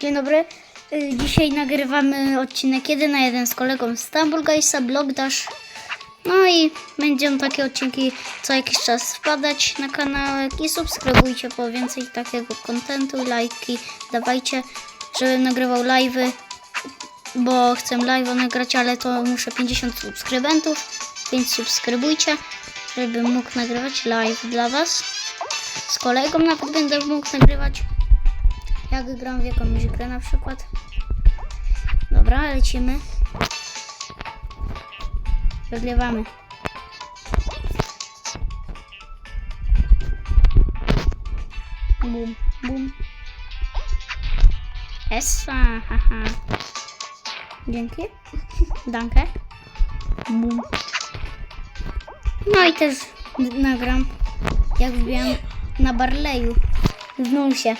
Dzień dobry. Y, Dzisiaj nagrywamy odcinek 1 na 1 z kolegą z Stumble Guysa, Blog Dash. No i będą takie odcinki co jakiś czas wpadać na kanałek i subskrybujcie po więcej takiego kontentu, lajki dawajcie, żebym nagrywał live'y, bo chcę live'a nagrać, ale to muszę 50 subskrybentów, więc subskrybujcie, żebym mógł nagrywać live dla was. Z kolegą nawet będę mógł nagrywać. Jak gram w jakąś grę na przykład. Dobra, lecimy. Wygrywamy. Bum, bum. Essa, haha. Dzięki. Danke. Bum. No i też nagram, jak wbiłem na Barleyu. Znów się.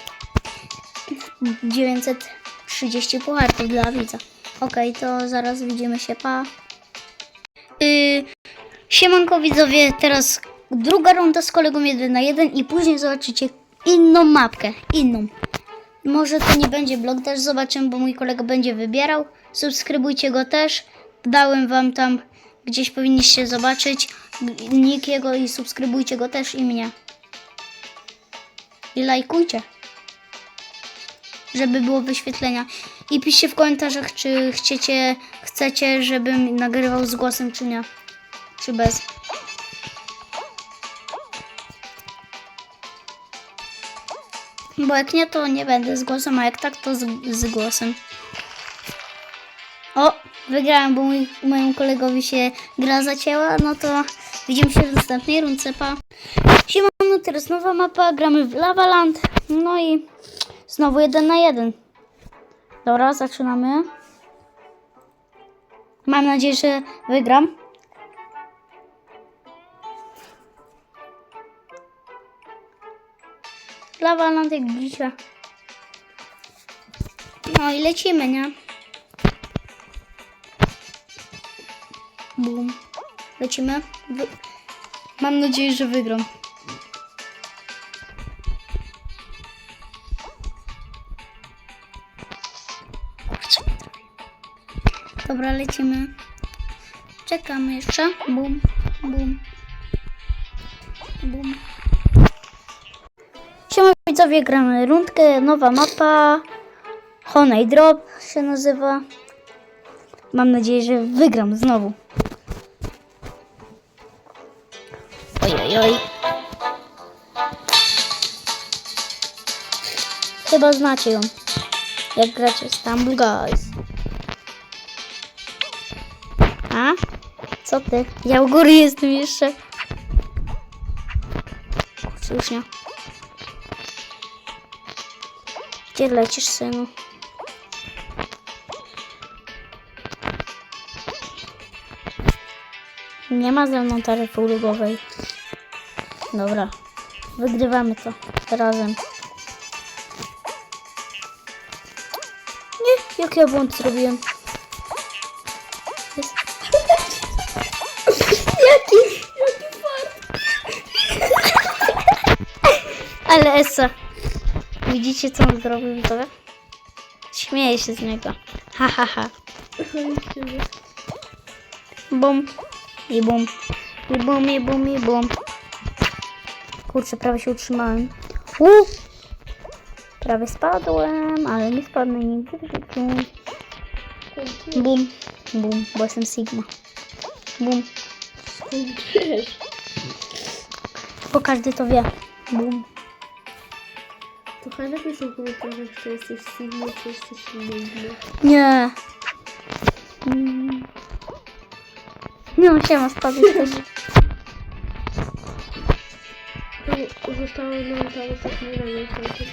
930 pucharów dla widza. Okej, to zaraz widzimy się, pa. Yy, siemanko widzowie, teraz druga runda z kolegą 1 na 1 i później zobaczycie inną mapkę, inną. Może to nie będzie blog też, zobaczymy, bo mój kolega będzie wybierał. Subskrybujcie go też. Dałem wam tam, gdzieś powinniście zobaczyć nick jego i subskrybujcie go też i mnie. I lajkujcie żeby było wyświetlenia. I piszcie w komentarzach, czy chcecie, chcecie, żebym nagrywał z głosem, czy nie. Czy bez. Bo jak nie, to nie będę z głosem, a jak tak, to z, z głosem. O, wygrałem, bo mój, mojemu kolegowi się gra zacięła, no to widzimy się w następnej rundce, pa. Siemano, teraz nowa mapa, gramy w Lavaland, no i znowu jeden na jeden. Dobra, zaczynamy. Mam nadzieję, że wygram. Lavaland jak dzisiaj. No i lecimy, nie? Bum. Lecimy. Wy... Mam nadzieję, że wygram. Dobra, lecimy. Czekamy jeszcze. Bum, bum. Bum. Siema widzowie, gramy rundkę, nowa mapa. Honey Drop się nazywa. Mam nadzieję, że wygram znowu. Oj, oj, oj. Chyba znacie ją. Jak gracie Stumble Guys. A? Co ty? Ja u góry jestem jeszcze. Kurczę, już nie. Gdzie lecisz, synu? Nie ma ze mną taryfy ulgowej. Dobra. Wygrywamy to razem. Nie, jak ja błąd zrobiłem? Jaki? Jaki? Ale Esa. Widzicie co on zrobił widzowie? Śmieję się z niego. Ha ha ha. Bum. I bum. I bum, i bum, i bum. Kurczę, prawie się utrzymałem. Uh! Prawie spadłem, ale nie spadnę nigdy w życiu. Bum. Bum, bo jestem Sigma. Bum. Bo każdy to wie. Bum. to chyba napisz w komentarzach, czy jesteś Sigma, czy jesteś Sigma. Nie. Mm. No, siema, spadłeś też. To zostało nam tam ostatnie rano kończyć.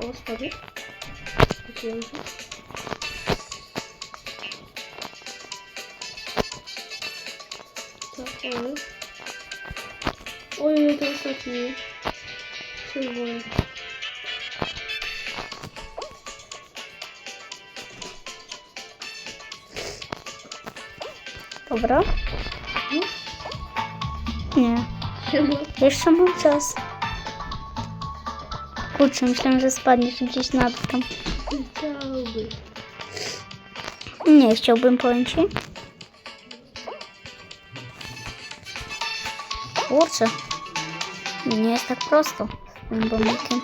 O, spadłeś? Kupiłem się. Tak, ale... Dobra. Nie. Jeszcze mam czas. Kurczę, myślałem, że spadniesz gdzieś na dół tam. Nie chciałbym, ci. Kurczę. Nie jest tak prosto z tym bombikiem.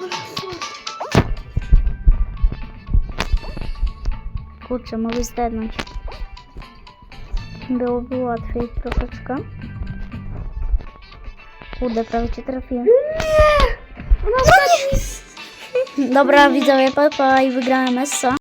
Kurczę, mogę zdechnąć. Byłoby łatwiej troszeczkę. Kurde, prawie cię trafiłem. Nie! Ona Dobra, widzowie, papa i wygrałem Essa.